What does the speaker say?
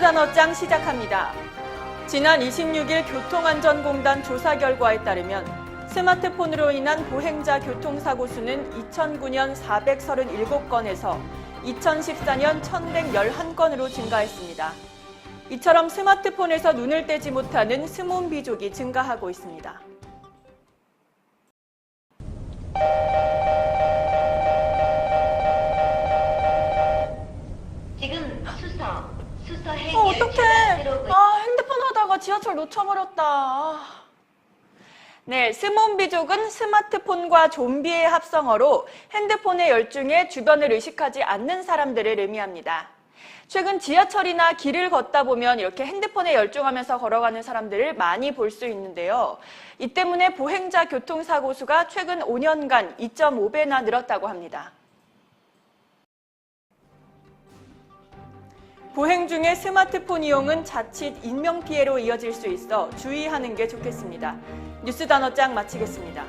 단어장 시작합니다. 지난 26일 교통안전공단 조사 결과에 따르면 스마트폰으로 인한 보행자 교통사고 수는 2009년 437건에서 2014년 1111건으로 증가했습니다. 이처럼 스마트폰에서 눈을 떼지 못하는 스몬 비족이 증가하고 있습니다. 지금 수서행 어, 어떡해. 아, 핸드폰 하다가 지하철 놓쳐버렸다. 아. 네, 스몬비족은 스마트폰과 좀비의 합성어로 핸드폰의 열중에 주변을 의식하지 않는 사람들을 의미합니다. 최근 지하철이나 길을 걷다 보면 이렇게 핸드폰에 열중하면서 걸어가는 사람들을 많이 볼 수 있는데요. 이 때문에 보행자 교통사고 수가 최근 5년간 2.5배나 늘었다고 합니다. 보행 중에 스마트폰 이용은 자칫 인명피해로 이어질 수 있어 주의하는 게 좋겠습니다. 뉴스 단어장 마치겠습니다.